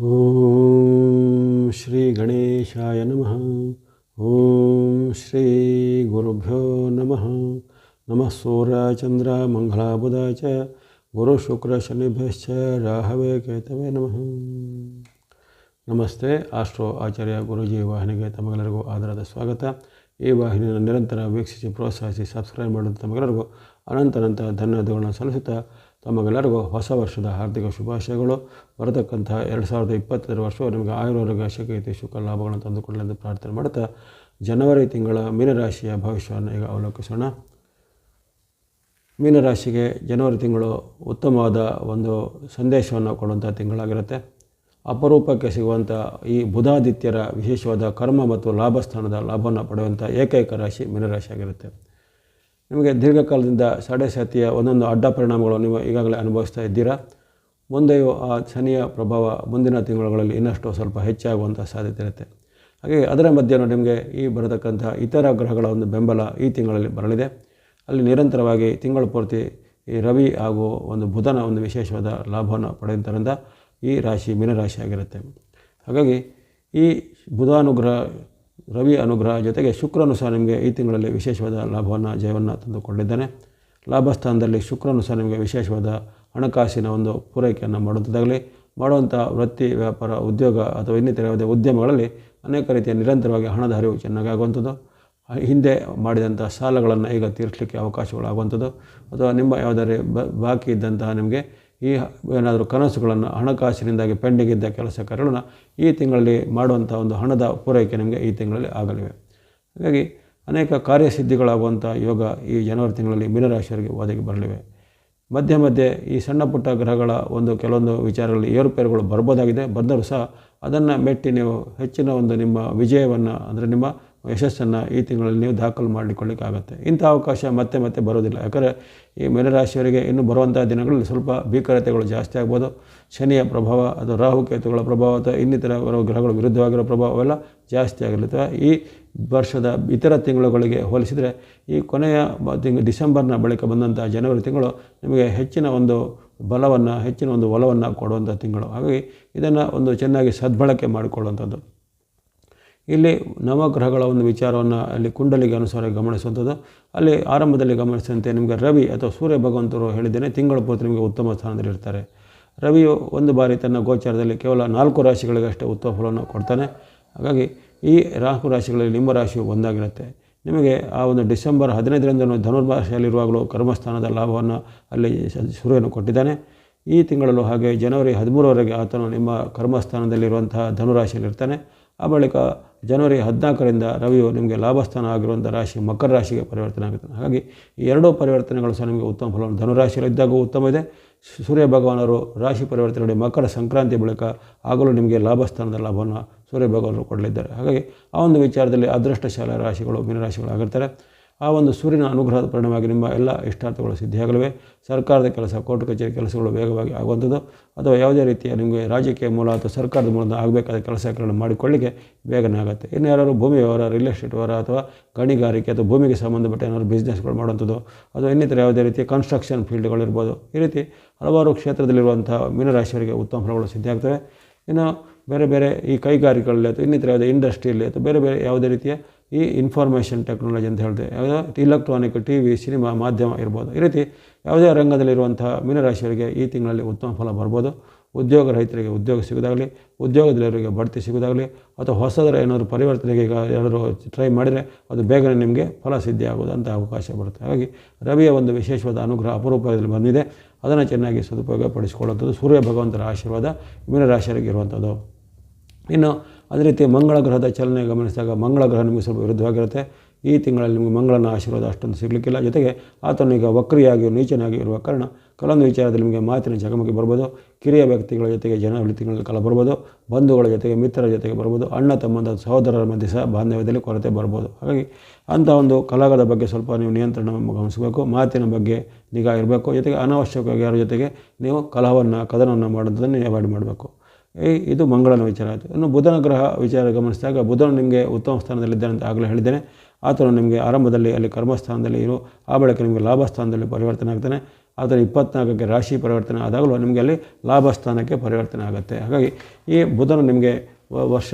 ಓಂ ಶ್ರೀ ಗಣೇಶಾಯ ನಮಃ. ಓಂ ಶ್ರೀ ಗುರುಭ್ಯೋ ನಮಃ. ನಮಃ ಸೂರ ಚಂದ್ರ ಮಂಗಳಾಬುಧ ಚ. ಗುರು ಶುಕ್ರ ಶನಿಭ್ಯಶ್ಚ ರಾಹವೇ ಕೇತವೇ ನಮಃ. ನಮಸ್ತೆ, ಆಸ್ಟ್ರೋ ಆಚಾರ್ಯ ಗುರುಜಿ ವಾಹಿನಿಗೆ ತಮಗೆಲ್ಲರಿಗೂ ಆಧಾರದ ಸ್ವಾಗತ. ಈ ವಾಹಿನಿಯನ್ನು ನಿರಂತರ ವೀಕ್ಷಿಸಿ, ಪ್ರೋತ್ಸಾಹಿಸಿ ಸಬ್ಸ್ಕ್ರೈಬ್ ಮಾಡುವಂಥ ತಮಗೆಲ್ಲರಿಗೂ ಅನಂತ ಅನಂತ ಧನ್ಯವಾದಗಳನ್ನು ಸಲ್ಲಿಸುತ್ತಾ ತಮಗೆಲ್ಲರಿಗೂ ಹೊಸ ವರ್ಷದ ಹಾರ್ದಿಕ ಶುಭಾಶಯಗಳು. ಬರತಕ್ಕಂಥ ಎರಡು ಸಾವಿರದ ಇಪ್ಪತ್ತೆರಡು ವರ್ಷವು ನಿಮಗೆ ಆಯುರ್ವೇದ ಶಕೈತಿ ಶುಕ ಲಾಭಗಳನ್ನು ತಂದುಕೊಡಲೆಂದು ಪ್ರಾರ್ಥನೆ ಮಾಡುತ್ತಾ ಜನವರಿ ತಿಂಗಳ ಮೀನರಾಶಿಯ ಭವಿಷ್ಯವನ್ನು ಈಗ ಅವಲೋಕಿಸೋಣ. ಮೀನರಾಶಿಗೆ ಜನವರಿ ತಿಂಗಳು ಉತ್ತಮವಾದ ಒಂದು ಸಂದೇಶವನ್ನು ಕೊಡುವಂಥ ತಿಂಗಳಾಗಿರುತ್ತೆ. ಅಪರೂಪಕ್ಕೆ ಸಿಗುವಂಥ ಈ ಬುಧಾದಿತ್ಯರ ವಿಶೇಷವಾದ ಕರ್ಮ ಮತ್ತು ಲಾಭಸ್ಥಾನದ ಲಾಭವನ್ನು ಪಡೆಯುವಂಥ ಏಕೈಕ ರಾಶಿ ಮೀನರಾಶಿಯಾಗಿರುತ್ತೆ. ನಿಮಗೆ ದೀರ್ಘಕಾಲದಿಂದ ಸಾಡೆ ಸಾತಿಯ ಒಂದೊಂದು ಅಡ್ಡ ಪರಿಣಾಮಗಳು ನೀವು ಈಗಾಗಲೇ ಅನುಭವಿಸ್ತಾ ಇದ್ದೀರಾ? ಮುಂದೆಯೂ ಆ ಶನಿಯ ಪ್ರಭಾವ ಮುಂದಿನ ತಿಂಗಳುಗಳಲ್ಲಿ ಇನ್ನಷ್ಟು ಸ್ವಲ್ಪ ಹೆಚ್ಚಾಗುವಂಥ ಸಾಧ್ಯತೆ ಇರುತ್ತೆ. ಹಾಗೆ ಅದರ ಮಧ್ಯೆ ನಿಮಗೆ ಈ ಬರತಕ್ಕಂಥ ಇತರ ಗ್ರಹಗಳ ಒಂದು ಬೆಂಬಲ ಈ ತಿಂಗಳಲ್ಲಿ ಬರಲಿದೆ. ಅಲ್ಲಿ ನಿರಂತರವಾಗಿ ತಿಂಗಳು ಪೂರ್ತಿ ಈ ರವಿ ಹಾಗೂ ಒಂದು ಬುಧನ ಒಂದು ವಿಶೇಷವಾದ ಲಾಭವನ್ನು ಪಡೆಯುವುದರಿಂದ ಈ ರಾಶಿ ಮೀನರಾಶಿ ಆಗಿರುತ್ತೆ ಹಾಗಾಗಿ ಈ ಬುಧಾನುಗ್ರಹ ರವಿ ಅನುಗ್ರಹ ಜೊತೆಗೆ ಶುಕ್ರನು ಸಹ ನಿಮಗೆ ಈ ತಿಂಗಳಲ್ಲಿ ವಿಶೇಷವಾದ ಲಾಭವನ್ನು, ಜಯವನ್ನು ತಂದುಕೊಂಡಿದ್ದಾನೆ ಲಾಭಸ್ಥಾನದಲ್ಲಿ ಶುಕ್ರನು ಸಹ ನಿಮಗೆ ವಿಶೇಷವಾದ ಹಣಕಾಸಿನ ಒಂದು ಪೂರೈಕೆಯನ್ನು ಮಾಡುವಂಥದ್ದಾಗಲಿ ಮಾಡುವಂಥ ವೃತ್ತಿ, ವ್ಯಾಪಾರ, ಉದ್ಯೋಗ ಅಥವಾ ಇನ್ನಿತರ ಯಾವುದೇ ಉದ್ಯಮಗಳಲ್ಲಿ ಅನೇಕ ರೀತಿಯ ನಿರಂತರವಾಗಿ ಹಣದ ಹರಿವು ಚೆನ್ನಾಗಿ ಆಗುವಂಥದ್ದು ಹಿಂದೆ ಮಾಡಿದಂಥ ಸಾಲಗಳನ್ನು ಈಗ ತೀರಿಸಲಿಕ್ಕೆ ಅವಕಾಶಗಳಾಗುವಂಥದ್ದು. ಅಥವಾ ನಿಮ್ಮ ಯಾವುದಾದ್ರೆ ಬಾಕಿ ಇದ್ದಂತಹ ನಿಮಗೆ ಈ ಏನಾದರೂ ಕನಸುಗಳನ್ನು ಹಣಕಾಸಿನಿಂದಾಗಿ ಪೆಂಡಿಂಗ್ ಇದ್ದ ಕೆಲಸ ಕಾರ್ಯಗಳನ್ನು ಈ ತಿಂಗಳಲ್ಲಿ ಮಾಡುವಂಥ ಒಂದು ಹಣದ ಪೂರೈಕೆ ನಿಮಗೆ ಈ ತಿಂಗಳಲ್ಲಿ ಆಗಲಿವೆ. ಹಾಗಾಗಿ ಅನೇಕ ಕಾರ್ಯಸಿದ್ಧಿಗಳಾಗುವಂಥ ಯೋಗ ಈ ಜನವರಿ ತಿಂಗಳಲ್ಲಿ ಮೀನರಾಶಿಯವರಿಗೆ ಒದಗಿ ಬರಲಿವೆ. ಮಧ್ಯೆ ಮಧ್ಯೆ ಈ ಸಣ್ಣ ಪುಟ್ಟ ಗ್ರಹಗಳ ಒಂದು ಕೆಲವೊಂದು ವಿಚಾರಗಳಲ್ಲಿ ಏರುಪೇರುಗಳು ಬರ್ಬೋದಾಗಿದೆ. ಬಂದರೂ ಸಹ ಅದನ್ನು ಮೆಟ್ಟಿ ನೀವು ಹೆಚ್ಚಿನ ಒಂದು ನಿಮ್ಮ ವಿಜಯವನ್ನು, ಅಂದರೆ ನಿಮ್ಮ ಯಶಸ್ಸನ್ನು ಈ ತಿಂಗಳಲ್ಲಿ ನೀವು ದಾಖಲು ಮಾಡಿಕೊಳ್ಳಿಕ್ಕಾಗತ್ತೆ. ಇಂಥ ಅವಕಾಶ ಮತ್ತೆ ಮತ್ತೆ ಬರೋದಿಲ್ಲ. ಯಾಕಂದರೆ ಈ ಮೀನರಾಶಿಯವರಿಗೆ ಇನ್ನು ಬರುವಂಥ ದಿನಗಳಲ್ಲಿ ಸ್ವಲ್ಪ ಭೀಕರತೆಗಳು ಜಾಸ್ತಿ ಆಗ್ಬೋದು. ಶನಿಯ ಪ್ರಭಾವ, ಅದು ರಾಹುಕೇತುಗಳ ಪ್ರಭಾವ ಅಥವಾ ಇನ್ನಿತರ ಗ್ರಹಗಳ ವಿರುದ್ಧವಾಗಿರೋ ಪ್ರಭಾವ ಅವೆಲ್ಲ ಜಾಸ್ತಿ ಆಗಿರುತ್ತೆ. ಈ ವರ್ಷದ ಇತರ ತಿಂಗಳುಗಳಿಗೆ ಹೋಲಿಸಿದರೆ ಈ ಕೊನೆಯ ತಿಂಗಳು ಡಿಸೆಂಬರ್ನ ಬಳಿಕ ಬಂದಂಥ ಜನವರಿ ತಿಂಗಳು ನಿಮಗೆ ಹೆಚ್ಚಿನ ಒಂದು ಬಲವನ್ನು, ಹೆಚ್ಚಿನ ಒಂದು ಒಲವನ್ನು ಕೊಡುವಂಥ ತಿಂಗಳು. ಹಾಗಾಗಿ ಇದನ್ನು ಒಂದು ಚೆನ್ನಾಗಿ ಸದ್ಬಳಕೆ ಮಾಡಿಕೊಳ್ಳುವಂಥದ್ದು. ಇಲ್ಲಿ ನವಗ್ರಹಗಳ ಒಂದು ವಿಚಾರವನ್ನು ಅಲ್ಲಿ ಕುಂಡಲಿಗೆ ಅನುಸಾರ ಗಮನಿಸುವಂಥದ್ದು. ಅಲ್ಲಿ ಆರಂಭದಲ್ಲಿ ಗಮನಿಸಿದಂತೆ ನಿಮಗೆ ರವಿ ಅಥವಾ ಸೂರ್ಯ ಭಗವಂತರು ಹೇಳಿದ್ದೇನೆ, ತಿಂಗಳ ಪೂರ್ತಿ ನಿಮಗೆ ಉತ್ತಮ ಸ್ಥಾನದಲ್ಲಿ ಇರ್ತಾರೆ. ರವಿಯು ಒಂದು ಬಾರಿ ತನ್ನ ಗೋಚಾರದಲ್ಲಿ ಕೇವಲ ನಾಲ್ಕು ರಾಶಿಗಳಿಗಷ್ಟೇ ಉತ್ತಮ ಫಲವನ್ನು ಕೊಡ್ತಾನೆ. ಹಾಗಾಗಿ ಈ ನಾಲ್ಕು ರಾಶಿಗಳಲ್ಲಿ ನಿಮ್ಮ ರಾಶಿಯು ಒಂದಾಗಿರುತ್ತೆ. ನಿಮಗೆ ಆ ಒಂದು ಡಿಸೆಂಬರ್ ಹದಿನೈದರಿಂದ ಧನುರ್ಭಾಷೆಯಲ್ಲಿರುವಾಗಲೂ ಕರ್ಮಸ್ಥಾನದ ಲಾಭವನ್ನು ಅಲ್ಲಿ ಸೂರ್ಯನು ಕೊಟ್ಟಿದ್ದಾನೆ. ಈ ತಿಂಗಳಲ್ಲೂ ಹಾಗೆ ಜನವರಿ ಹದಿಮೂರವರೆಗೆ ಆತನು ನಿಮ್ಮ ಕರ್ಮಸ್ಥಾನದಲ್ಲಿರುವಂತಹ ಧನುರಾಶಿಯಲ್ಲಿರ್ತಾನೆ. ಆ ಬಳಿಕ ಜನವರಿ ಹದಿನಾಲ್ಕರಿಂದ ರವಿಯು ನಿಮಗೆ ಲಾಭಸ್ಥಾನ ಆಗಿರುವಂಥ ರಾಶಿ, ಮಕರ ರಾಶಿಗೆ ಪರಿವರ್ತನೆ ಆಗುತ್ತೆ ಹಾಗಾಗಿ ಈ ಎರಡೂ ಪರಿವರ್ತನೆಗಳು ಸಹ ನಿಮಗೆ ಉತ್ತಮ ಫಲವನ್ನು ಧನುರಾಶಿಯಲ್ಲಿದ್ದಾಗೂ ಉತ್ತಮ ಇದೆ. ಸೂರ್ಯ ಭಗವಾನರು ರಾಶಿ ಪರಿವರ್ತನೆ ಮಕರ ಸಂಕ್ರಾಂತಿ ಬಳಿಕ ಆಗಲೂ ನಿಮಗೆ ಲಾಭಸ್ಥಾನದ ಲಾಭವನ್ನು ಸೂರ್ಯ ಭಗವಾನರು ಕೊಡಲಿದ್ದಾರೆ. ಹಾಗಾಗಿ ಆ ಒಂದು ವಿಚಾರದಲ್ಲಿ ಅದೃಷ್ಟಶಾಲ ರಾಶಿಗಳು, ಮೀನರಾಶಿಗಳು ಆಗಿರ್ತಾರೆ. ಆ ಒಂದು ಸೂರ್ಯನ ಅನುಗ್ರಹದ ಪರಿಣಾಮವಾಗಿ ನಿಮ್ಮ ಎಲ್ಲ ಇಷ್ಟಾರ್ಥಗಳು ಸಿದ್ಧಿಯಾಗಲಿವೆ. ಸರ್ಕಾರದ ಕೆಲಸ, ಕೋರ್ಟ್ ಕಚೇರಿ ಕೆಲಸಗಳು ವೇಗವಾಗಿ ಆಗುವಂಥದ್ದು. ಅಥವಾ ಯಾವುದೇ ರೀತಿಯ ನಿಮಗೆ ರಾಜಕೀಯ ಮೂಲ ಅಥವಾ ಸರ್ಕಾರದ ಮೂಲದ ಆಗಬೇಕಾದ ಕೆಲಸಗಳನ್ನು ಮಾಡಿಕೊಳ್ಳಿಕ್ಕೆ ಬೇಗನೆ ಆಗುತ್ತೆ ಇನ್ನು ಯಾರು ಭೂಮಿ ವ್ಯವಹಾರ ರಿಯಲ್ ಎಸ್ಟೇಟ್ ವ್ಯವಹಾರ ಅಥವಾ ಗಣಿಗಾರಿಕೆ ಅಥವಾ ಭೂಮಿಗೆ ಸಂಬಂಧಪಟ್ಟ ಏನಾದರೂ ಬಿಸ್ನೆಸ್ಗಳು ಮಾಡುವಂಥದ್ದು ಅಥವಾ ಇನ್ನಿತರ ಯಾವುದೇ ರೀತಿಯ ಕನ್ಸ್ಟ್ರಕ್ಷನ್ ಫೀಲ್ಡ್ಗಳಿರ್ಬೋದು ಈ ರೀತಿ ಹಲವಾರು ಕ್ಷೇತ್ರದಲ್ಲಿರುವಂಥ ಮೀನರಾಶಿಯವರಿಗೆ ಉತ್ತಮ ಫಲಗಳು ಸಿದ್ಧಿಯಾಗ್ತವೆ. ಇನ್ನು ಬೇರೆ ಬೇರೆ ಈ ಕೈಗಾರಿಕೆಗಳಲ್ಲಿ ಅಥವಾ ಇನ್ನಿತರ ಯಾವುದೇ ಇಂಡಸ್ಟ್ರಿಯಲ್ಲಿ ಅಥವಾ ಬೇರೆ ಬೇರೆ ಯಾವುದೇ ರೀತಿಯ ಈ ಇನ್ಫಾರ್ಮೇಷನ್ ಟೆಕ್ನಾಲಜಿ ಅಂತ ಹೇಳಿದೆ. ಯಾವುದೋ ಇಲೆಕ್ಟ್ರಾನಿಕ್ ಟಿ ವಿ ಸಿನಿಮಾ ಮಾಧ್ಯಮ ಇರ್ಬೋದು. ಈ ರೀತಿ ಯಾವುದೇ ರಂಗದಲ್ಲಿರುವಂಥ ಮೀನರಾಶಿಯವರಿಗೆ ಈ ತಿಂಗಳಲ್ಲಿ ಉತ್ತಮ ಫಲ ಬರ್ಬೋದು. ಉದ್ಯೋಗ ರೈತರಿಗೆ ಉದ್ಯೋಗ ಸಿಗೋದಾಗಲಿ, ಉದ್ಯೋಗದಲ್ಲಿರೋರಿಗೆ ಬಡ್ತಿ ಸಿಗೋದಾಗಲಿ, ಅಥವಾ ಹೊಸದರ ಏನಾದರೂ ಪರಿವರ್ತನೆಗೆ ಈಗ ಏನಾದರೂ ಟ್ರೈ ಮಾಡಿದರೆ ಅದು ಬೇಗನೆ ನಿಮಗೆ ಫಲ ಸಿದ್ಧಿ ಆಗೋದಂಥ ಅವಕಾಶ ಬರುತ್ತೆ. ಹಾಗಾಗಿ ರವಿಯ ಒಂದು ವಿಶೇಷವಾದ ಅನುಗ್ರಹ ಅಪರೂಪದಲ್ಲಿ ಬಂದಿದೆ. ಅದನ್ನು ಚೆನ್ನಾಗಿ ಸದುಪಯೋಗ ಪಡಿಸಿಕೊಳ್ಳುವಂಥದ್ದು ಸೂರ್ಯ ಭಗವಂತರ ಆಶೀರ್ವಾದ ಮೀನರಾಶಿಯರಿಗೆ ಇರುವಂಥದ್ದು. ಇನ್ನು ಅದೇ ರೀತಿ ಮಂಗಳ ಗ್ರಹದ ಚಲನೆ ಗಮನಿಸಿದಾಗ ಮಂಗಳ ಗ್ರಹ ನಿಮಗೆ ಸ್ವಲ್ಪ ವಿರುದ್ಧವಾಗಿರುತ್ತೆ. ಈ ತಿಂಗಳಲ್ಲಿ ನಿಮಗೆ ಮಂಗಳನ ಆಶೀರ್ವಾದ ಅಷ್ಟೊಂದು ಸಿಗಲಿಕ್ಕಿಲ್ಲ. ಜೊತೆಗೆ ಆತನು ಈಗ ವಕ್ರಿಯಾಗಿ, ನೀಚನಾಗಿ ಇರುವ ಕಾರಣ ಕೆಲವೊಂದು ವಿಚಾರದಲ್ಲಿ ನಿಮಗೆ ಮಾತಿನ ಚಕಮಕಿ ಬರ್ಬೋದು. ಕಿರಿಯ ವ್ಯಕ್ತಿಗಳ ಜೊತೆಗೆ ಜನವರಿ ತಿಂಗಳಲ್ಲಿ ಕಲ ಬರ್ಬೋದು. ಬಂಧುಗಳ ಜೊತೆಗೆ, ಮಿತ್ರರ ಜೊತೆಗೆ ಬರ್ಬೋದು. ಅಣ್ಣ, ತಮ್ಮಂದ ಸಹೋದರರ ಮಧ್ಯೆ ಸಹ ಬಾಂಧವ್ಯದಲ್ಲಿ ಕೊರತೆ ಬರ್ಬೋದು. ಹಾಗಾಗಿ ಅಂಥ ಒಂದು ಕಲಾಗದ ಬಗ್ಗೆ ಸ್ವಲ್ಪ ನೀವು ನಿಯಂತ್ರಣ ಗಮನಿಸಬೇಕು. ಮಾತಿನ ಬಗ್ಗೆ ನಿಗಾ ಇರಬೇಕು. ಜೊತೆಗೆ ಅನಾವಶ್ಯಕವಾಗಿ ಯಾರ ಜೊತೆಗೆ ನೀವು ಕಲಹವನ್ನು, ಕದನವನ್ನು ಮಾಡೋದನ್ನು ಅವಾಯ್ಡ್ ಮಾಡಬೇಕು. ಇದು ಮಂಗಳನ ವಿಚಾರ ಆಯಿತು. ಇನ್ನು ಬುಧನ ಗ್ರಹ ವಿಚಾರ ಗಮನಿಸಿದಾಗ ಬುಧನು ನಿಮಗೆ ಉತ್ತಮ ಸ್ಥಾನದಲ್ಲಿದ್ದಾನೆ ಅಂತ ಆಗಲೇ ಹೇಳಿದ್ದೇನೆ. ಆತನು ನಿಮಗೆ ಆರಂಭದಲ್ಲಿ ಅಲ್ಲಿ ಕರ್ಮಸ್ಥಾನದಲ್ಲಿ ಇರು, ಆ ಬಳಿಕ ನಿಮಗೆ ಲಾಭ ಸ್ಥಾನದಲ್ಲಿ ಪರಿವರ್ತನೆ ಆಗ್ತಾನೆ. ಆದರೆ ಇಪ್ಪತ್ನಾಲ್ಕಕ್ಕೆ ರಾಶಿ ಪರಿವರ್ತನೆ ಆದಾಗಲೂ ನಿಮಗೆ ಅಲ್ಲಿ ಲಾಭ ಸ್ಥಾನಕ್ಕೆ ಪರಿವರ್ತನೆ ಆಗುತ್ತೆ. ಹಾಗಾಗಿ ಈ ಬುಧನು ನಿಮಗೆ ವರ್ಷ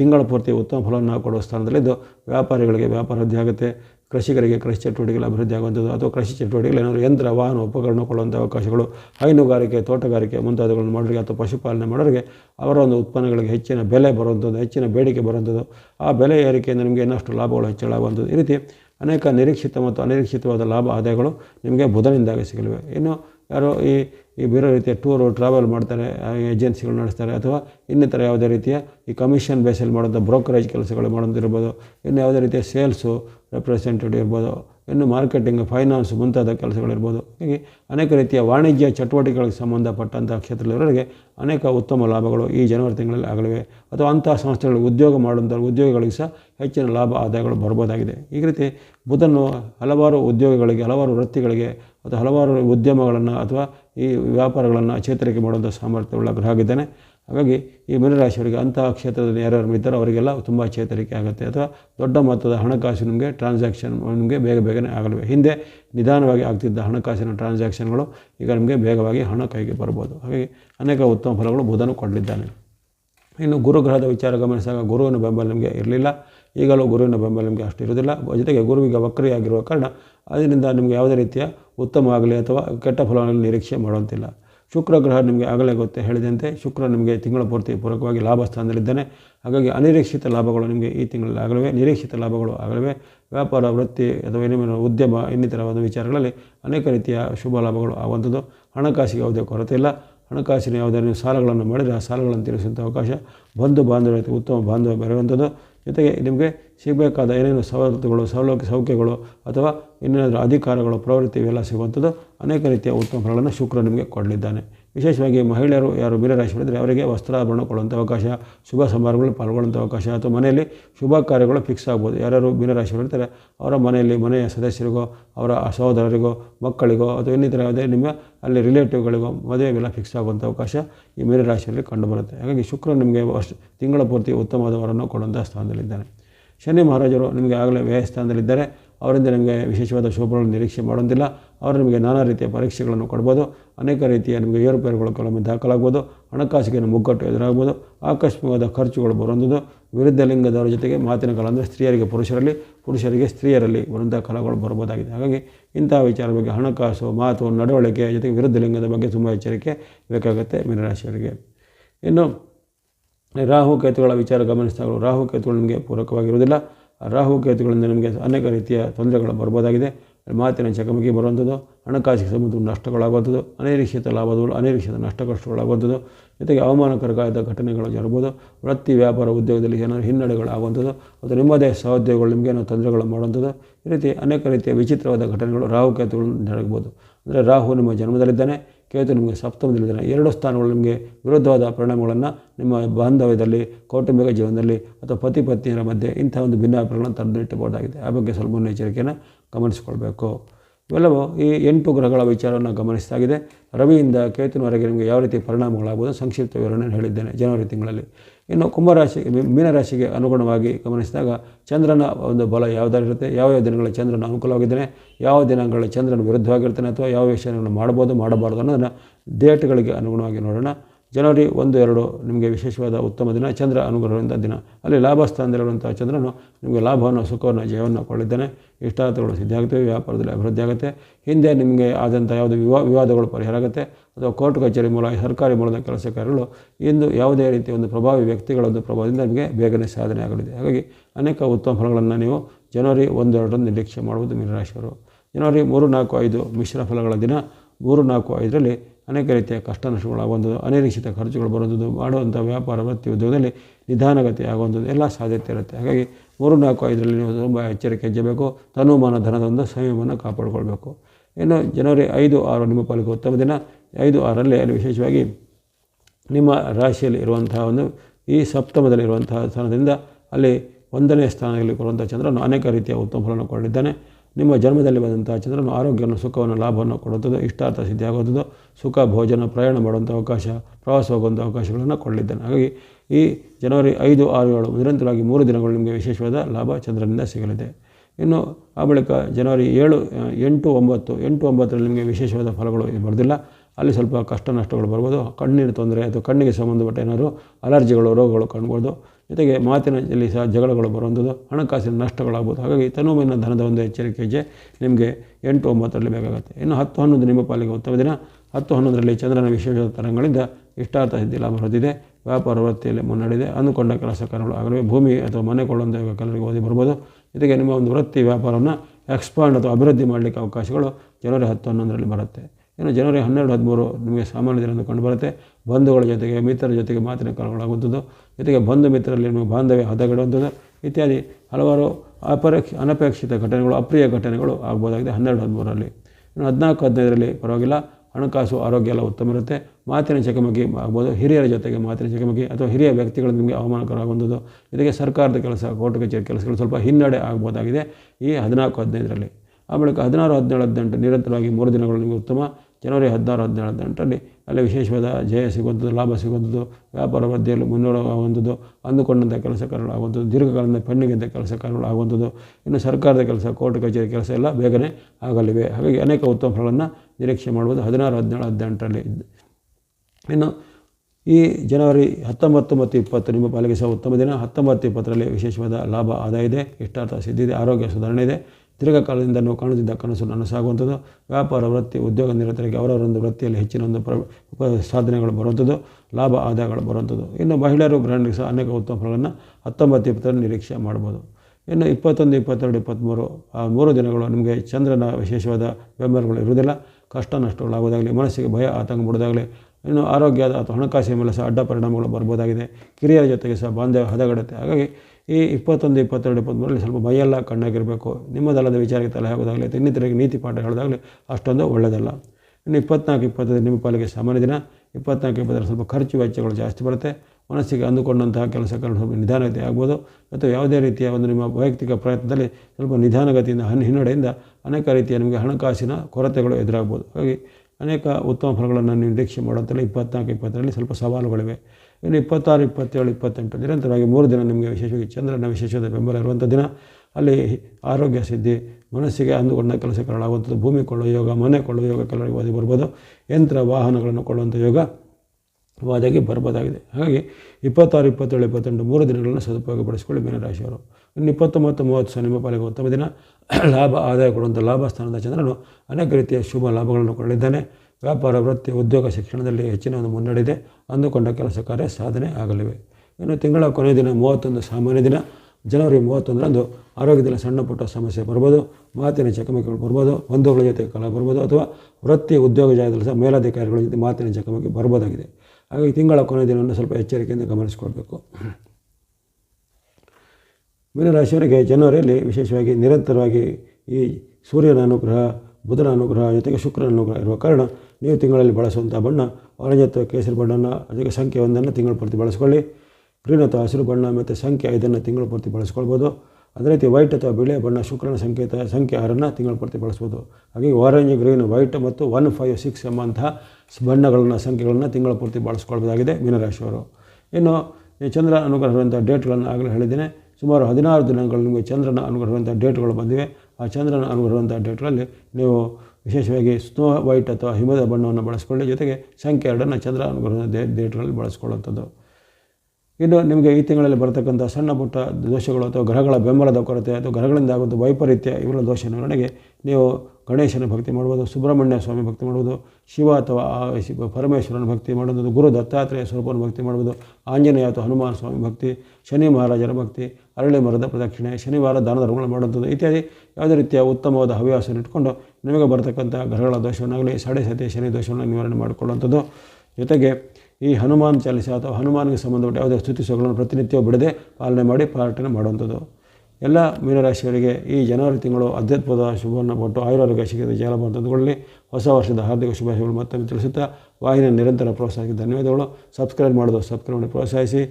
ತಿಂಗಳ ಪೂರ್ತಿ ಉತ್ತಮ ಫಲವನ್ನು ಕೊಡುವ ಸ್ಥಾನದಲ್ಲಿದ್ದು ವ್ಯಾಪಾರಿಗಳಿಗೆ ವ್ಯಾಪಾರ ವೃದ್ಧಿ ಆಗುತ್ತೆ. ಕೃಷಿಕರಿಗೆ ಕೃಷಿ ಚಟುವಟಿಕೆಗಳು ಅಭಿವೃದ್ಧಿ ಆಗುವಂಥದ್ದು ಅಥವಾ ಕೃಷಿ ಚಟುವಟಿಕೆಗಳು ಏನಾದರೂ ಯಂತ್ರ, ವಾಹನ ಉಪಕರಣ ಕೊಡುವಂಥ ಅವಕಾಶಗಳು, ಹೈನುಗಾರಿಕೆ, ತೋಟಗಾರಿಕೆ ಮುಂತಾದವುಗಳನ್ನು ಮಾಡೋರಿಗೆ ಅಥವಾ ಪಶುಪಾಲನೆ ಮಾಡೋರಿಗೆ ಅವರ ಒಂದು ಉತ್ಪನ್ನಗಳಿಗೆ ಹೆಚ್ಚಿನ ಬೆಲೆ ಬರುವಂಥದ್ದು, ಹೆಚ್ಚಿನ ಬೇಡಿಕೆ ಬರುವಂಥದ್ದು. ಆ ಬೆಲೆ ಏರಿಕೆಯಿಂದ ನಿಮಗೆ ಇನ್ನಷ್ಟು ಲಾಭಗಳು ಹೆಚ್ಚಳ ಆಗುವಂಥದ್ದು ಈ ರೀತಿ ಅನೇಕ ನಿರೀಕ್ಷಿತ ಮತ್ತು ಅನಿರೀಕ್ಷಿತವಾದ ಲಾಭ ಆದಾಯಗಳು ನಿಮಗೆ ಬುಧನಿಂದಾಗಿ ಸಿಗಲಿವೆ. ಇನ್ನು ಯಾರೋ ಈ ಈ ಬೇರೆ ರೀತಿಯ ಟೂರು ಟ್ರಾವೆಲ್ ಮಾಡ್ತಾರೆ ಏಜೆನ್ಸಿಗಳು ನಡೆಸ್ತಾರೆ ಅಥವಾ ಇನ್ನಿತರ ಯಾವುದೇ ರೀತಿಯ ಈ ಕಮಿಷನ್ ಬೇಸಲ್ಲಿ ಮಾಡೋಂಥ ಬ್ರೋಕರೇಜ್ ಕೆಲಸಗಳು ಮಾಡೋದಿರ್ಬೋದು ಇನ್ನು ಯಾವುದೇ ರೀತಿಯ ಸೇಲ್ಸು ರೆಪ್ರೆಸೆಂಟೇಟಿವ್ ಇರ್ಬೋದು, ಇನ್ನು ಮಾರ್ಕೆಟಿಂಗ್ ಫೈನಾನ್ಸ್ ಮುಂತಾದ ಕೆಲಸಗಳಿರ್ಬೋದು. ಹೀಗೆ ಅನೇಕ ರೀತಿಯ ವಾಣಿಜ್ಯ ಚಟುವಟಿಕೆಗಳಿಗೆ ಸಂಬಂಧಪಟ್ಟಂಥ ಕ್ಷೇತ್ರದವರಿಗೆ ಅನೇಕ ಉತ್ತಮ ಲಾಭಗಳು ಈ ಜನವರಿ ತಿಂಗಳಲ್ಲಿ ಆಗಲಿವೆ. ಅಥವಾ ಅಂತಹ ಸಂಸ್ಥೆಗಳಿಗೆ ಉದ್ಯೋಗ ಮಾಡುವಂಥ ಉದ್ಯೋಗಿಗಳಿಗೆ ಸಹ ಹೆಚ್ಚಿನ ಲಾಭ ಆದಾಯಗಳು ಬರ್ಬೋದಾಗಿದೆ. ಈ ರೀತಿ ಬುಧನು ಹಲವಾರು ಉದ್ಯೋಗಿಗಳಿಗೆ, ಹಲವಾರು ವೃತ್ತಿಗಳಿಗೆ ಅಥವಾ ಹಲವಾರು ಉದ್ಯಮಗಳನ್ನು ಅಥವಾ ಈ ವ್ಯಾಪಾರಗಳನ್ನು ಚೇತರಿಕೆ ಮಾಡುವಂಥ ಸಾಮರ್ಥ್ಯವುಳ್ಳ ಗ್ರಹ ಆಗಿದ್ದಾನೆ ಹಾಗಾಗಿ ಈ ಮೀನರಾಶಿಯವರಿಗೆ ಅಂತಹ ಕ್ಷೇತ್ರದಲ್ಲಿ ಯಾರ್ಯಾರು ಇದ್ದಾರೋ ಅವರಿಗೆಲ್ಲ ತುಂಬ ಚೇತರಿಕೆ ಆಗುತ್ತೆ. ಅಥವಾ ದೊಡ್ಡ ಮೊತ್ತದ ಹಣಕಾಸು ನಿಮಗೆ ಟ್ರಾನ್ಸಾಕ್ಷನ್ ನಿಮಗೆ ಬೇಗ ಬೇಗನೆ ಆಗಲಿವೆ. ಹಿಂದೆ ನಿಧಾನವಾಗಿ ಆಗ್ತಿದ್ದ ಹಣಕಾಸಿನ ಟ್ರಾನ್ಸಾಕ್ಷನ್ಗಳು ಈಗ ನಿಮಗೆ ಬೇಗವಾಗಿ ಹಣ ಕೈಗೆ ಬರ್ಬೋದು. ಹಾಗಾಗಿ ಅನೇಕ ಉತ್ತಮ ಫಲಗಳು ಬುಧನು ಕೊಡಲಿದ್ದಾನೆ. ಇನ್ನು ಗುರುಗ್ರಹದ ವಿಚಾರ ಗಮನಿಸಿದಾಗ ಗುರುವಿನ ಬೆಂಬಲ ನಿಮಗೆ ಇರಲಿಲ್ಲ. ಈಗಲೂ ಗುರುವಿನ ಬೆಂಬಲ ನಿಮಗೆ ಅಷ್ಟು ಇರೋದಿಲ್ಲ ಜೊತೆಗೆ ಗುರುವಿಗೆ ವಕ್ರಿಯಾಗಿರುವ ಕಾರಣ ಅದರಿಂದ ನಿಮಗೆ ಯಾವುದೇ ರೀತಿಯ ಉತ್ತಮ ಆಗಲಿ ಅಥವಾ ಕೆಟ್ಟ ಫಲವನ್ನು ನಿರೀಕ್ಷೆ ಮಾಡುವಂತಿಲ್ಲ. ಶುಕ್ರ ಗ್ರಹ ನಿಮಗೆ ಆಗಲೇ ಗೊತ್ತೇ ಹೇಳಿದಂತೆ, ಶುಕ್ರ ನಿಮಗೆ ತಿಂಗಳ ಪೂರ್ತಿ ಪೂರಕವಾಗಿ ಲಾಭ ಸ್ಥಾನದಲ್ಲಿದ್ದಾನೆ. ಹಾಗಾಗಿ ಅನಿರೀಕ್ಷಿತ ಲಾಭಗಳು ನಿಮಗೆ ಈ ತಿಂಗಳಲ್ಲಿ ಆಗಲಿವೆ, ನಿರೀಕ್ಷಿತ ಲಾಭಗಳು ಆಗಲಿವೆ. ವ್ಯಾಪಾರ, ವೃತ್ತಿ ಅಥವಾ ಏನೇನು ಉದ್ಯಮ, ಇನ್ನಿತರ ಒಂದು ವಿಚಾರಗಳಲ್ಲಿ ಅನೇಕ ರೀತಿಯ ಶುಭ ಲಾಭಗಳು ಆಗುವಂಥದ್ದು. ಹಣಕಾಸಿಗೆ ಯಾವುದೇ ಕೊರತೆ ಇಲ್ಲ. ಹಣಕಾಸಿನ ಯಾವುದೇ ಸಾಲಗಳನ್ನು ಮಾಡಿದರೆ ಆ ಸಾಲಗಳನ್ನು ತೀರಿಸುವಂಥ ಅವಕಾಶ ಬಂಧು ಬಾಂಧವ್ಯ ಉತ್ತಮ ಬಾಂಧವ್ಯ ಬೆರೆಯುವಂಥದ್ದು ಜೊತೆಗೆ ನಿಮಗೆ ಸಿಗಬೇಕಾದ ಏನೇನು ಸವಲತ್ತುಗಳು ಸೌಲಭ್ಯ ಸೌಖ್ಯಗಳು ಅಥವಾ ಇನ್ನೇನಾದರೂ ಅಧಿಕಾರಗಳು, ಪ್ರವೃತ್ತಿ ಇವೆಲ್ಲ ಸಿಗುವಂಥದ್ದು, ಅನೇಕ ರೀತಿಯ ಉತ್ತಮ ಫಲಗಳನ್ನು ಶುಕ್ರ ನಿಮಗೆ ಕೊಡಲಿದ್ದಾನೆ. ವಿಶೇಷವಾಗಿ ಮಹಿಳೆಯರು ಯಾರು ಮೀನರಾಶಿಗಳಿದ್ದರೆ ಅವರಿಗೆ ವಸ್ತ್ರಾಭರಣ ಕೊಡುವಂಥ ಅವಕಾಶ, ಶುಭ ಸಮಾರಂಭಗಳು ಪಾಲ್ಗೊಳ್ಳುವಂಥ ಅವಕಾಶ ಅಥವಾ ಮನೆಯಲ್ಲಿ ಶುಭ ಕಾರ್ಯಗಳು ಫಿಕ್ಸ್ ಆಗ್ಬೋದು. ಯಾರ್ಯಾರು ಮೀನರಾಶಿಗಳಿರ್ತಾರೆ, ಅವರ ಮನೆಯಲ್ಲಿ ಮನೆಯ ಸದಸ್ಯರಿಗೋ, ಅವರ ಸಹೋದರರಿಗೋ, ಮಕ್ಕಳಿಗೋ ಅಥವಾ ಇನ್ನಿತರ ಯಾವುದೇ ನಿಮ್ಮ ಅಲ್ಲಿ ರಿಲೇಟಿವ್ಗಳಿಗೋ ಮದುವೆಗೆಲ್ಲ ಫಿಕ್ಸ್ ಆಗುವಂಥ ಅವಕಾಶ ಈ ಮೀನರಾಶಿಯಲ್ಲಿ ಕಂಡುಬರುತ್ತೆ. ಹಾಗಾಗಿ ಶುಕ್ರ ನಿಮಗೆ ವರ್ಷ, ತಿಂಗಳ ಪೂರ್ತಿ ಉತ್ತಮವಾದ ವರನ್ನು ಕೊಡುವಂಥ ಸ್ಥಾನದಲ್ಲಿದ್ದಾನೆ. ಶನಿ ಮಹಾರಾಜರು ನಿಮಗೆ ಆಗಲೇ ವ್ಯಯ ಸ್ಥಾನದಲ್ಲಿದ್ದಾರೆ ಅವರಿಂದ ನಿಮಗೆ ವಿಶೇಷವಾದ ಶೋಭಗಳನ್ನು ನಿರೀಕ್ಷೆ ಮಾಡೋದಿಲ್ಲ ಅವರು ನಿಮಗೆ ನಾನಾ ರೀತಿಯ ಪರೀಕ್ಷೆಗಳನ್ನು ಕೊಡ್ಬೋದು, ಅನೇಕ ರೀತಿಯ ನಿಮಗೆ ಏರುಪೇರುಗಳು ಕೆಲವೊಮ್ಮೆ ದಾಖಲಾಗ್ಬೋದು, ಹಣಕಾಸಿಗೆ ಮುಗ್ಗಟ್ಟು ಎದುರಾಗ್ಬೋದು, ಆಕಸ್ಮಿಕವಾದ ಖರ್ಚುಗಳು ಬರುವಂಥದ್ದು, ವಿರುದ್ಧ ಲಿಂಗದವರ ಜೊತೆಗೆ ಮಾತಿನ ಕಾಲ ಅಂದರೆ ಸ್ತ್ರೀಯರಿಗೆ ಪುರುಷರಲ್ಲಿ, ಪುರುಷರಿಗೆ ಸ್ತ್ರೀಯರಲ್ಲಿ ಬರುವಂಥ ಕಲಗಳು ಬರ್ಬೋದಾಗಿದೆ ಹಾಗಾಗಿ ಇಂತಹ ವಿಚಾರ ಬಗ್ಗೆ ಹಣಕಾಸು, ಮಾತು, ನಡವಳಿಕೆ ಜೊತೆಗೆ ವಿರುದ್ಧ ಲಿಂಗದ ಬಗ್ಗೆ ತುಂಬ ಎಚ್ಚರಿಕೆ ಬೇಕಾಗುತ್ತೆ ಮೀನರಾಶಿಯವರಿಗೆ. ಇನ್ನು ರಾಹು ಕೇತುಗಳ ವಿಚಾರ ಗಮನಿಸಿದಾಗ ರಾಹು ಕೇತುಗಳು ನಿಮಗೆ ಪೂರಕವಾಗಿರುವುದಿಲ್ಲ. ರಾಹು ಕೇತುಗಳಿಂದ ನಿಮಗೆ ಅನೇಕ ರೀತಿಯ ತೊಂದರೆಗಳು ಬರ್ಬೋದಾಗಿದೆ ಮಾತಿನ ಚಕಮಕಿ ಬರುವಂಥದ್ದು, ಹಣಕಾಸಿಗೆ ಸಂಬಂಧ ನಷ್ಟಗಳಾಗುವಂಥದ್ದು, ಅನಿರೀಕ್ಷಿತ ಲಾಭಗಳು, ಅನಿರೀಕ್ಷಿತ ನಷ್ಟ ಕಷ್ಟಗಳಾಗುವಂಥದ್ದು ಜೊತೆಗೆ ಅವಮಾನಕರಕಾಯದ ಘಟನೆಗಳು ಜರಬಹುದು ವೃತ್ತಿ ವ್ಯಾಪಾರ ಉದ್ಯೋಗದಲ್ಲಿ ಏನಾದರೂ ಹಿನ್ನಡೆಗಳಾಗುವಂಥದ್ದು ಅಥವಾ ನಿಮ್ಮದೇ ಸಹೋದ್ಯೋಗಗಳು ನಿಮಗೇನೋ ತೊಂದರೆಗಳು ಮಾಡುವಂಥದ್ದು, ಈ ರೀತಿ ಅನೇಕ ರೀತಿಯ ವಿಚಿತ್ರವಾದ ಘಟನೆಗಳು ರಾಹು ಕೇತುಗಳು ಜರಗಬಹುದು ಅಂದರೆ ರಾಹು ನಿಮ್ಮ ಜನ್ಮದಲ್ಲಿದ್ದಾನೆ, ಕೇತು ನಿಮಗೆ ಸಪ್ತಮದಲ್ಲಿದ್ದಾನೆ. ಎರಡು ಸ್ಥಾನಗಳು ನಿಮಗೆ ವಿರುದ್ಧವಾದ ಪರಿಣಾಮಗಳನ್ನು ನಿಮ್ಮ ಬಾಂಧವ್ಯದಲ್ಲಿ, ಕೌಟುಂಬಿಕ ಜೀವನದಲ್ಲಿ ಅಥವಾ ಪತಿ ಪತ್ನಿಯರ ಮಧ್ಯೆ ಇಂಥ ಒಂದು ಭಿನ್ನಾಭಿಪ್ರಾಯಗಳನ್ನು ತಂದಿಟ್ಟಬಹುದಾಗಿದೆ ಆ ಬಗ್ಗೆ ಸ್ವಲ್ಪ ಮುನ್ನೆಚ್ಚರಿಕೆಯನ್ನು ಗಮನಿಸಿಕೊಳ್ಬೇಕು. ಇವೆಲ್ಲವೂ ಈ ಎಂಟು ಗ್ರಹಗಳ ವಿಚಾರವನ್ನು ಗಮನಿಸಿದಾಗಿದೆ ರವಿಯಿಂದ ಕೇತುನವರೆಗೆ ನಿಮಗೆ ಯಾವ ರೀತಿ ಪರಿಣಾಮಗಳಾಗುವುದು ಸಂಕ್ಷಿಪ್ತ ವಿವರಣೆ ಹೇಳಿದ್ದೇನೆ ಜನವರಿ ತಿಂಗಳಲ್ಲಿ. ಇನ್ನು ಕುಂಭರಾಶಿ ಮೀನರಾಶಿಗೆ ಅನುಗುಣವಾಗಿ ಗಮನಿಸಿದಾಗ ಚಂದ್ರನ ಒಂದು ಬಲ ಯಾವುದಾಗಿರುತ್ತೆ? ಯಾವ ಯಾವ ದಿನಗಳ ಚಂದ್ರನ ಅನುಕೂಲವಾಗಿದ್ದಾನೆ? ಯಾವ ದಿನಗಳಲ್ಲಿ ಚಂದ್ರನ ವಿರುದ್ಧವಾಗಿರ್ತಾನೆ ಅಥವಾ ಯಾವ ವಿಷಯಗಳನ್ನು ಮಾಡ್ಬೋದು, ಮಾಡಬಾರ್ದು ಅನ್ನೋದನ್ನು ಡೇಟ್ಗಳಿಗೆ ಅನುಗುಣವಾಗಿ ನೋಡೋಣ. ಜನವರಿ ಒಂದು, ಎರಡು ನಿಮಗೆ ವಿಶೇಷವಾದ ಉತ್ತಮ ದಿನ, ಚಂದ್ರ ಅನುಗ್ರಹದಿಂದ ದಿನ. ಅಲ್ಲಿ ಲಾಭ ಸ್ಥಾನದಲ್ಲಿರುವಂಥ ಚಂದ್ರನು ನಿಮಗೆ ಲಾಭವನ್ನು, ಸುಖವನ್ನು, ಜಯವನ್ನು ಕೊಳ್ಳಿದ್ದಾನೆ ಇಷ್ಟಾರ್ಥಗಳು ಸಿದ್ಧಿಯಾಗುತ್ತವೆ, ವ್ಯಾಪಾರದಲ್ಲಿ ಅಭಿವೃದ್ಧಿ ಆಗುತ್ತೆ. ಹಿಂದೆ ನಿಮಗೆ ಆದಂಥ ಯಾವುದೇ ವಿವಾ, ವಿವಾದಗಳು ಪರಿಹಾರ ಆಗುತ್ತೆ. ಅಥವಾ ಕೋರ್ಟ್ ಕಚೇರಿ ಮೂಲ, ಸರ್ಕಾರಿ ಮೂಲದ ಕೆಲಸ ಕಾರ್ಯಗಳು ಇಂದು ಯಾವುದೇ ರೀತಿಯ ಒಂದು ಪ್ರಭಾವಿ ವ್ಯಕ್ತಿಗಳ ಒಂದು ಪ್ರಭಾವದಿಂದ ನಿಮಗೆ ಬೇಗನೆ ಸಾಧನೆ ಆಗಲಿದೆ. ಹಾಗಾಗಿ ಅನೇಕ ಉತ್ತಮ ಫಲಗಳನ್ನು ನೀವು ಜನವರಿ ಒಂದೆರಡನ್ನು ನಿರೀಕ್ಷೆ ಮಾಡುವುದು ಮೀನರಾಶಿಯವರು. ಜನವರಿ ಮೂರು, ನಾಲ್ಕು, ಐದು ಮಿಶ್ರ ಫಲಗಳ ದಿನ. ಮೂರು, ನಾಲ್ಕು, ಐದರಲ್ಲಿ ಅನೇಕ ರೀತಿಯ ಕಷ್ಟ ನಷ್ಟಗಳಾಗುವಂಥದ್ದು ಅನಿರೀಕ್ಷಿತ ಖರ್ಚುಗಳು ಬರುವಂಥದ್ದು, ಮಾಡುವಂಥ ವ್ಯಾಪಾರ, ವೃತ್ತಿ ಉದ್ಯೋಗದಲ್ಲಿ ನಿಧಾನಗತಿ ಆಗುವಂಥದ್ದು ಎಲ್ಲ ಸಾಧ್ಯತೆ ಇರುತ್ತೆ. ಹಾಗಾಗಿ ಮೂರು ನಾಲ್ಕು ಐದರಲ್ಲಿ ನೀವು ತುಂಬ ಎಚ್ಚರಿಕೆ ಹೆಜ್ಜಬೇಕು ತನುಮಾನ ಧನದಿಂದ ಸಂಯಮವನ್ನು ಕಾಪಾಡಿಕೊಳ್ಬೇಕು. ಇನ್ನು ಜನವರಿ ಐದು ಆರು ನಿಮ್ಮ ಪಾಲಿಗೆ ಉತ್ತಮ ದಿನ. ಐದು ಆರಲ್ಲಿ ಅಲ್ಲಿ ವಿಶೇಷವಾಗಿ ನಿಮ್ಮ ರಾಶಿಯಲ್ಲಿ ಇರುವಂತಹ ಒಂದು, ಈ ಸಪ್ತಮದಲ್ಲಿ ಸಪ್ತಮದಲ್ಲಿರುವಂತಹ ಸ್ಥಾನದಿಂದ ಅಲ್ಲಿ ಒಂದನೇ ಸ್ಥಾನದಲ್ಲಿ ಕೊಡುವಂಥ ಚಂದ್ರನು ಅನೇಕ ರೀತಿಯ ಉತ್ತಮ ಫಲವನ್ನು ಕೊಡಲಿದ್ದಾನೆ. ನಿಮ್ಮ ಜನ್ಮದಲ್ಲಿ ಬಂದಂಥ ಚಂದ್ರನು ಆರೋಗ್ಯವನ್ನು, ಸುಖವನ್ನು, ಲಾಭವನ್ನು ಕೊಡುವಂಥದ್ದು ಇಷ್ಟಾರ್ಥ ಸಿದ್ಧಿಯಾಗುತ್ತದೆ, ಸುಖ, ಭೋಜನ, ಪ್ರಯಾಣ ಮಾಡುವಂಥ ಅವಕಾಶ, ಪ್ರವಾಸ ಹೋಗುವಂಥ ಅವಕಾಶಗಳನ್ನು ಕೊಡಲಿದ್ದಾನೆ. ಹಾಗಾಗಿ ಈ ಜನವರಿ ಐದು, ಆರು, ಏಳು ನಿರಂತರವಾಗಿ ಮೂರು ದಿನಗಳು ನಿಮಗೆ ವಿಶೇಷವಾದ ಲಾಭ ಚಂದ್ರನಿಂದ ಸಿಗಲಿದೆ. ಇನ್ನು ಆ ಬಳಿಕ ಜನವರಿ ಏಳು ಎಂಟು, ಒಂಬತ್ತು, ಎಂಟು, ಒಂಬತ್ತರಲ್ಲಿ ನಿಮಗೆ ವಿಶೇಷವಾದ ಫಲಗಳು ಬರೋದಿಲ್ಲ ಅಲ್ಲಿ ಸ್ವಲ್ಪ ಕಷ್ಟ ನಷ್ಟಗಳು ಬರ್ಬೋದು. ಕಣ್ಣಿನ ತೊಂದರೆ ಅಥವಾ ಕಣ್ಣಿಗೆ ಸಂಬಂಧಪಟ್ಟ ಏನಾದರೂ ಅಲರ್ಜಿಗಳು, ರೋಗಗಳು ಕಾಣ್ಬೋದು. ಜೊತೆಗೆ ಮಾತಿನಲ್ಲಿ ಸಹ ಜಗಳಗಳು ಬರುವಂಥದ್ದು, ಹಣಕಾಸಿನ ನಷ್ಟಗಳಾಗ್ಬೋದು. ಹಾಗಾಗಿ ತನುವಿನ ಧನದ ಒಂದು ಎಚ್ಚರಿಕೆ ನಿಮಗೆ ಎಂಟು ಒಂಬತ್ತರಲ್ಲಿ ಬೇಕಾಗುತ್ತೆ ಇನ್ನು ಹತ್ತು ಹನ್ನೊಂದು ನಿಮ್ಮ ಪಾಲಿಗೆ ಉತ್ತಮ ದಿನ. ಹತ್ತು ಹನ್ನೊಂದರಲ್ಲಿ ಚಂದ್ರನ ವಿಶೇಷ ತರಂಗಗಳಿಂದ ಇಷ್ಟಾರ್ಥ ಸಿದ್ಧಿ ಲಾಭ ಹೊಂದಿದೆ ವ್ಯಾಪಾರ ವೃತ್ತಿಯಲ್ಲಿ ಮುನ್ನಡೆದಿದೆ ಅಂದುಕೊಂಡ ಕೆಲಸ ಕಾರ್ಯಗಳು ಆಗಲಿವೆ. ಭೂಮಿ ಅಥವಾ ಮನೆ ಕೊಳ್ಳುವಂಥ ಕಲರಿಗೆ ಓದಿ ಬರ್ಬೋದು. ಜೊತೆಗೆ ನಿಮ್ಮ ಒಂದು ವೃತ್ತಿ ವ್ಯಾಪಾರವನ್ನು ಎಕ್ಸ್ಪಾಂಡ್ ಅಥವಾ ಅಭಿವೃದ್ಧಿ ಮಾಡಲಿಕ್ಕೆ ಅವಕಾಶಗಳು ಜನವರಿ ಹತ್ತು ಹನ್ನೊಂದರಲ್ಲಿ ಬರುತ್ತೆ. ಇನ್ನು ಜನವರಿ ಹನ್ನೆರಡು, ಹದಿಮೂರು ನಿಮಗೆ ಸಾಮಾನ್ಯ ದಿನ ಕಂಡುಬರುತ್ತೆ ಬಂಧುಗಳ ಜೊತೆಗೆ, ಮಿತ್ರರ ಜೊತೆಗೆ ಮಾತಿನ ಕಾಲಗಳಾಗುವಂಥದ್ದು ಜೊತೆಗೆ ಬಂಧು ಮಿತ್ರರಲ್ಲಿ ನಿಮಗೆ ಬಾಂಧವ್ಯ ಹದಗೆಡುವಂಥದ್ದು. ಇತ್ಯಾದಿ ಹಲವಾರು ಅಪರೇಕ್ಷ, ಅನಪೇಕ್ಷಿತ ಘಟನೆಗಳು, ಅಪ್ರಿಯ ಘಟನೆಗಳು ಆಗ್ಬೋದಾಗಿದೆ ಹನ್ನೆರಡು, ಹದಿಮೂರರಲ್ಲಿ. ಇನ್ನು ಹದಿನಾಲ್ಕು, ಹದಿನೈದರಲ್ಲಿ ಪರವಾಗಿಲ್ಲ. ಹಣಕಾಸು, ಆರೋಗ್ಯ ಎಲ್ಲ ಉತ್ತಮ ಇರುತ್ತೆ. ಮಾತಿನ ಚಕಮಕಿ ಆಗ್ಬೋದು. ಹಿರಿಯರ ಜೊತೆಗೆ ಮಾತಿನ ಚಕಮಕಿ ಅಥವಾ ಹಿರಿಯ ವ್ಯಕ್ತಿಗಳು ನಿಮಗೆ ಅವಮಾನಕರ ಆಗುವಂಥದ್ದು ಜೊತೆಗೆ ಸರ್ಕಾರದ ಕೆಲಸ, ಕೋರ್ಟ್ ಕಚೇರಿ ಕೆಲಸಗಳು ಸ್ವಲ್ಪ ಹಿನ್ನಡೆ ಆಗ್ಬೋದಾಗಿದೆ ಈ ಹದಿನಾಲ್ಕು, ಹದಿನೈದರಲ್ಲಿ. ಆ ಬಳಿಕ ಹದಿನಾರು, ಹದಿನೇಳು, ಹದಿನೆಂಟು ನಿರಂತರವಾಗಿ ಮೂರು ದಿನಗಳು ನಿಮಗೆ ಉತ್ತಮ. ಜನವರಿ ಹದಿನಾರು ಹದಿನೇಳು ಹದಿನೆಂಟರಲ್ಲಿ ಅಲ್ಲಿ ವಿಶೇಷವಾದ ಜಯ ಸಿಗುವಂಥದ್ದು, ಲಾಭ ಸಿಗುವಂಥದ್ದು, ವ್ಯಾಪಾರ ವೃದ್ಧಿಯಲ್ಲಿ ಮುನ್ನಡೆಯುವಂಥದ್ದು ಅಂದುಕೊಂಡಂಥ ಕೆಲಸ ಕಾರಣಗಳಾಗುವಂಥದ್ದು ದೀರ್ಘಕಾಲದಿಂದ ಪೆಂಡಿಂಗಿದ್ದ ಕೆಲಸ ಕಾರಣಗಳಾಗುವಂಥದ್ದು ಇನ್ನು ಸರ್ಕಾರದ ಕೆಲಸ, ಕೋರ್ಟ್ ಕಚೇರಿ ಕೆಲಸ ಎಲ್ಲ ಬೇಗನೆ ಆಗಲಿವೆ. ಹಾಗಾಗಿ ಅನೇಕ ಉತ್ತಮ ಫಲಗಳನ್ನು ನಿರೀಕ್ಷೆ ಮಾಡುವುದು ಹದಿನಾರು, ಹದಿನೇಳು, ಹದಿನೆಂಟರಲ್ಲಿ. ಇನ್ನು ಈ ಜನವರಿ ಹತ್ತೊಂಬತ್ತು ಮತ್ತು ಇಪ್ಪತ್ತು ನಿಮ್ಮ ಪಾಲಿಗೆ ಸಹ ಉತ್ತಮ ದಿನ. ಹತ್ತೊಂಬತ್ತು, ಇಪ್ಪತ್ತರಲ್ಲಿ ವಿಶೇಷವಾದ ಲಾಭ ಆದಾಯ ಇದೆ, ಇಷ್ಟಾರ್ಥ ಸಿದ್ಧಿದೆ ಆರೋಗ್ಯ ಸುಧಾರಣೆ ಇದೆ. ದೀರ್ಘಕಾಲದಿಂದ ನಾವು ಕಾಣುತ್ತಿದ್ದ ಕನಸು ನನಸಾಗುವಂಥದ್ದು ವ್ಯಾಪಾರ, ವೃತ್ತಿ, ಉದ್ಯೋಗ ನಿರತರಿಗೆ ಅವರವರೊಂದು ವೃತ್ತಿಯಲ್ಲಿ ಹೆಚ್ಚಿನ ಒಂದು ಪ್ರ ಉಪ ಸಾಧನೆಗಳು ಬರುವಂಥದ್ದು, ಲಾಭ ಆದಾಯಗಳು ಬರುವಂಥದ್ದು. ಇನ್ನು ಮಹಿಳೆಯರು ಗೃಹಿಣಿಗೆ ಸಹ ಅನೇಕ ಉತ್ತಮ ಫಲಗಳನ್ನು ಹತ್ತೊಂಬತ್ತು ಇಪ್ಪತ್ತರಲ್ಲಿ ನಿರೀಕ್ಷೆ ಮಾಡ್ಬೋದು. ಇನ್ನು ಇಪ್ಪತ್ತೊಂದು, ಇಪ್ಪತ್ತೆರಡು, ಇಪ್ಪತ್ತ್ಮೂರು, ಆ ಮೂರು ದಿನಗಳು ನಿಮಗೆ ಚಂದ್ರನ ವಿಶೇಷವಾದ ಬೆಂಬಲಗಳು ಇರುವುದಿಲ್ಲ. ಕಷ್ಟ ನಷ್ಟಗಳಾಗೋದಾಗಲಿ ಮನಸ್ಸಿಗೆ ಭಯ, ಆತಂಕ ಮೂಡೋದಾಗಲಿ ಇನ್ನು ಆರೋಗ್ಯದ ಅಥವಾ ಹಣಕಾಸಿನ ಮೇಲೆ ಸಹ ಅಡ್ಡ ಪರಿಣಾಮಗಳು ಬರ್ಬೋದಾಗಿದೆ. ಕಿರಿಯರ ಜೊತೆಗೆ ಸಹ ಬಾಂಧವ್ಯ ಹದಗಡುತ್ತೆ. ಹಾಗಾಗಿ ಈ ಇಪ್ಪತ್ತೊಂದು, ಇಪ್ಪತ್ತೆರಡು, ಇಪ್ಪತ್ತ್ಮೂರಲ್ಲಿ ಸ್ವಲ್ಪ ಮೈಯೆಲ್ಲ ಕಣ್ಣಾಗಿರಬೇಕು. ನಿಮ್ಮದಲ್ಲದ ವಿಚಾರಕ್ಕೆ ತಲೆ ಹಾಕೋದಾಗಲಿ ಇನ್ನಿತರಿಗೆ ನೀತಿ ಪಾಠ ಹೇಳೋದಾಗಲಿ ಅಷ್ಟೊಂದು ಒಳ್ಳೆಯದಲ್ಲ. ಇನ್ನು ಇಪ್ಪತ್ನಾಲ್ಕು, ಇಪ್ಪತ್ತೈದು ನಿಮ್ಮ ಪಾಲಿಗೆ ಸಾಮಾನ್ಯ ದಿನ. ಇಪ್ಪತ್ನಾಲ್ಕು ಇಪ್ಪತ್ತರ ಸ್ವಲ್ಪ ಖರ್ಚು ವೆಚ್ಚಗಳು ಜಾಸ್ತಿ ಬರುತ್ತೆ. ಮನಸ್ಸಿಗೆ ಅಂದುಕೊಂಡಂತಹ ಕೆಲಸ ಕಾರ್ಯಗಳು ಸ್ವಲ್ಪ ನಿಧಾನಗತಿ ಆಗ್ಬೋದು. ಮತ್ತು ಯಾವುದೇ ರೀತಿಯ ಒಂದು ನಿಮ್ಮ ವೈಯಕ್ತಿಕ ಪ್ರಯತ್ನದಲ್ಲಿ ಸ್ವಲ್ಪ ನಿಧಾನಗತಿಯಿಂದ ಹನ್ ಹಿನ್ನಡೆಯಿಂದ ಅನೇಕ ರೀತಿಯ ನಿಮಗೆ ಹಣಕಾಸಿನ ಕೊರತೆಗಳು ಎದುರಾಗ್ಬೋದು. ಹಾಗಾಗಿ ಅನೇಕ ಉತ್ತಮ ಫಲಗಳನ್ನು ನಿರೀಕ್ಷೆ ಮಾಡುವಂಥಲ್ಲಿ ಇಪ್ಪತ್ನಾಲ್ಕು ಇಪ್ಪತ್ತರಲ್ಲಿ ಸ್ವಲ್ಪ ಸವಾಲುಗಳಿವೆ. ಇನ್ನು ಇಪ್ಪತ್ತಾರು, ಇಪ್ಪತ್ತೇಳು, ಇಪ್ಪತ್ತೆಂಟು ನಿರಂತರವಾಗಿ ಮೂರು ದಿನ ನಿಮಗೆ ವಿಶೇಷವಾಗಿ ಚಂದ್ರನ ವಿಶೇಷದ ಬೆಂಬಲ ಇರುವಂಥ ದಿನ. ಅಲ್ಲಿ ಆರೋಗ್ಯ ಸಿದ್ಧಿ, ಮನಸ್ಸಿಗೆ ಅಂದುಕೊಂಡ ಕೆಲಸ ಕಾರ್ಯಗಳಾಗುವಂಥದ್ದು ಭೂಮಿ ಕೊಳ್ಳುವ ಯೋಗ, ಮನೆ ಕೊಳ್ಳುವ ಯೋಗ, ಕೆಲವರಿಗೆ ಬರ್ಬೋದು. ಯಂತ್ರ, ವಾಹನಗಳನ್ನು ಕೊಳ್ಳುವಂಥ ಯೋಗ ವಾದಾಗಿ ಬರ್ಬೋದಾಗಿದೆ. ಹಾಗಾಗಿ ಇಪ್ಪತ್ತಾರು, ಇಪ್ಪತ್ತೇಳು, ಇಪ್ಪತ್ತೆಂಟು ಮೂರು ದಿನಗಳನ್ನು ಸದುಪಯೋಗ ಪಡಿಸಿಕೊಳ್ಳಿ ಮೀನರಾಶಿಯವರು ಇನ್ನು ಇಪ್ಪತ್ತೊಂಬತ್ತು, ಮೂವತ್ತು ಸಹ ನಿಮ್ಮ ಪಾಲಿಗೆ ಉತ್ತಮ ದಿನ. ಲಾಭ, ಆದಾಯ ಕೊಡುವಂಥ ಲಾಭ ಸ್ಥಾನದ ಚಂದ್ರನು ಅನೇಕ ರೀತಿಯ ಶುಭ ಲಾಭಗಳನ್ನು ಕೊಳ್ಳಿದ್ದಾನೆ ವ್ಯಾಪಾರ, ವೃತ್ತಿ, ಉದ್ಯೋಗ, ಶಿಕ್ಷಣದಲ್ಲಿ ಹೆಚ್ಚಿನ ಒಂದು ಮುನ್ನಡೆಯಿದೆ. ಅಂದುಕೊಂಡ ಕೆಲಸ ಕಾರ್ಯ ಸಾಧನೆ ಆಗಲಿವೆ. ಇನ್ನು ತಿಂಗಳ ಕೊನೆಯ ದಿನ, ಮೂವತ್ತೊಂದು ಸಾಮಾನ್ಯ ದಿನ, ಜನವರಿ ಮೂವತ್ತೊಂದರಂದು ಆರೋಗ್ಯದಲ್ಲಿ ಸಣ್ಣ ಪುಟ್ಟ ಸಮಸ್ಯೆ ಬರ್ಬೋದು. ಮಾತಿನ ಚಕಮಕಿಗಳು ಬರ್ಬೋದು. ಬಂಧುಗಳ ಜೊತೆ ಕಲ ಬರ್ಬೋದು ಅಥವಾ ವೃತ್ತಿ, ಉದ್ಯೋಗ ಜಾಗದಲ್ಲಿ ಸಹ ಮೇಲಾಧಿಕಾರಿಗಳ ಜೊತೆ ಮಾತಿನ ಚಕಮಕಿ ಬರ್ಬೋದಾಗಿದೆ. ಹಾಗಾಗಿ ತಿಂಗಳ ಕೊನೆಯ ದಿನವನ್ನು ಸ್ವಲ್ಪ ಎಚ್ಚರಿಕೆಯಿಂದ ಗಮನಿಸಿಕೊಳ್ಬೇಕು. ಮೀನರಾಶಿಯವರಿಗೆ ಜನವರಿಯಲ್ಲಿ ವಿಶೇಷವಾಗಿ ನಿರಂತರವಾಗಿ ಈ ಸೂರ್ಯನ ಅನುಗ್ರಹ, ಬುಧನ ಅನುಗ್ರಹ, ಜೊತೆಗೆ ಶುಕ್ರನ ಅನುಗ್ರಹ ಇರುವ ಕಾರಣ ನೀವು ತಿಂಗಳಲ್ಲಿ ಬಳಸುವಂಥ ಬಣ್ಣ ಆರೆಂಜ್ ಅಥವಾ ಕೇಸರಿ ಬಣ್ಣನ ಅದಕ್ಕೆ ಸಂಖ್ಯೆ ಒಂದನ್ನು ತಿಂಗಳ ಪೂರ್ತಿ ಬಳಸ್ಕೊಳ್ಳಿ. ಗ್ರೀನ್ ಅಥವಾ ಹಸಿರು ಬಣ್ಣ ಮತ್ತು ಸಂಖ್ಯೆ ಐದನ್ನು ತಿಂಗಳ ಪೂರ್ತಿ ಬಳಸ್ಕೊಳ್ಬೋದು. ಅದೇ ರೀತಿ ವೈಟ್ ಅಥವಾ ಬಿಳಿ ಬಣ್ಣ ಶುಕ್ರನ ಸಂಕೇತ, ಸಂಖ್ಯೆ ಆರನ್ನು ತಿಂಗಳ ಪೂರ್ತಿ ಬಳಸ್ಬೋದು. ಹಾಗೆ ಆರೆಂಜ್ ಗ್ರೀನ್ ವೈಟ್ ಮತ್ತು ಒನ್ ಫೈವ್ ಸಿಕ್ಸ್ ಎಂಬಂತಹ ಬಣ್ಣಗಳನ್ನು, ಸಂಖ್ಯೆಗಳನ್ನು ತಿಂಗಳ ಪೂರ್ತಿ ಬಳಸ್ಕೊಳ್ಬೋದಾಗಿದೆ ಮೀನರಾಶಿಯವರು. ಇನ್ನು ಚಂದ್ರ ಅನುಗ್ರಹವಂಥ ಡೇಟ್ಗಳನ್ನು ಆಗಲೇ ಹೇಳಿದ್ದೇನೆ. ಸುಮಾರು ಹದಿನಾರು ದಿನಗಳು ನಿಮಗೆ ಚಂದ್ರನ ಅನುಗ್ರಹವಂಥ ಡೇಟ್ಗಳು ಬಂದಿವೆ. ಆ ಚಂದ್ರನ ಅನುಗ್ರಹವಂಥ ಡೇಟ್ಗಳಲ್ಲಿ ನೀವು ವಿಶೇಷವಾಗಿ ಸ್ನೋ ವೈಟ್ ಅಥವಾ ಹಿಮದ ಬಣ್ಣವನ್ನು ಬಳಸ್ಕೊಳ್ಳಿ. ಜೊತೆಗೆ ಸಂಖ್ಯೆ ಎರಡನ್ನು ಚಂದ್ರ ಅನುಗ್ರಹ ಡೇಟ್ಗಳಲ್ಲಿ ಬಳಸ್ಕೊಳ್ಳುವಂಥದ್ದು. ಇನ್ನು ನಿಮಗೆ ಈ ತಿಂಗಳಲ್ಲಿ ಬರತಕ್ಕಂಥ ಸಣ್ಣ ಪುಟ್ಟ ದೋಷಗಳು ಅಥವಾ ಗ್ರಹಗಳ ಬೆಂಬಲದ ಕೊರತೆ ಅಥವಾ ಗ್ರಹಗಳಿಂದ ಆಗುವಂಥ ವೈಪರೀತ್ಯ ಇವರ ದೋಷ ನಿವಾರಣೆಗೆ ನೀವು ಗಣೇಶನ ಭಕ್ತಿ ಮಾಡ್ಬೋದು, ಸುಬ್ರಹ್ಮಣ್ಯ ಸ್ವಾಮಿ ಭಕ್ತಿ ಮಾಡ್ಬೋದು, ಶಿವ ಅಥವಾ ಪರಮೇಶ್ವರನ ಭಕ್ತಿ ಮಾಡುವಂಥದ್ದು ಗುರು ದತ್ತಾತ್ರೇಯ ಸ್ವರೂಪನ ಭಕ್ತಿ ಮಾಡ್ಬೋದು, ಆಂಜನೇಯ ಅಥವಾ ಹನುಮಾನ ಸ್ವಾಮಿ ಭಕ್ತಿ, ಶನಿ ಮಹಾರಾಜರ ಭಕ್ತಿ ಅರಳಿ ಮರದ ಪ್ರದಕ್ಷಿಣೆ, ಶನಿವಾರ ದಾನ ಧರ್ಮಗಳು ಮಾಡುವಂಥದ್ದು. ಇತ್ಯಾದಿ ಯಾವುದೇ ರೀತಿಯ ಉತ್ತಮವಾದ ಹವ್ಯಾಸವನ್ನು ಇಟ್ಕೊಂಡು ನಿಮಗೆ ಬರತಕ್ಕಂಥ ಗ್ರಹಗಳ ದೋಷವನ್ನಾಗಲಿ, ಸಾಡೆ ಸತಿ ಶನಿ ದೋಷವನ್ನು ನಿವಾರಣೆ ಮಾಡಿಕೊಳ್ಳುವಂಥದ್ದು. ಜೊತೆಗೆ ಈ ಹನುಮಾನ್ ಚಾಲಿಸ ಅಥವಾ ಹನುಮಾನ್ಗೆ ಸಂಬಂಧಪಟ್ಟ ಯಾವುದೇ ಸ್ತುತಿಸೋಗಳನ್ನು ಪ್ರತಿನಿತ್ಯ ಬಿಡದೆ ಪಾಲನೆ ಮಾಡಿ ಪಾಲನೆ ಮಾಡುವಂಥದ್ದು. ಎಲ್ಲ ಮೀನರಾಶಿಯವರಿಗೆ ಈ ಜನವರಿ ತಿಂಗಳು ಅಧ್ಯಾತ್ಮದ ಶುಭವನ್ನು ಕೊಟ್ಟು ಆಯುರ್ವೇದ ಶಿಕ್ಷಣ ಜಾಲ ಬಂಧುಗಳಲ್ಲಿ ಹೊಸ ವರ್ಷದ ಹಾರ್ದಿಕ ಶುಭಾಶಯಗಳು ಮತ್ತೊಮ್ಮೆ ತಿಳಿಸುತ್ತಾ. ವಾಹಿನಿಯ ನಿರಂತರ ಪ್ರೋತ್ಸಾಹಕ್ಕೆ ಧನ್ಯವಾದಗಳು. ಸಬ್ಸ್ಕ್ರೈಬ್ ಮಾಡೋದು ಸಬ್ಸ್ಕ್ರೈಬ್ ಮಾಡಿ ಪ್ರೋತ್ಸಾಹಿಸಿ.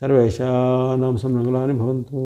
सर्वेषां सम्मङ्गलानि भवन्तु।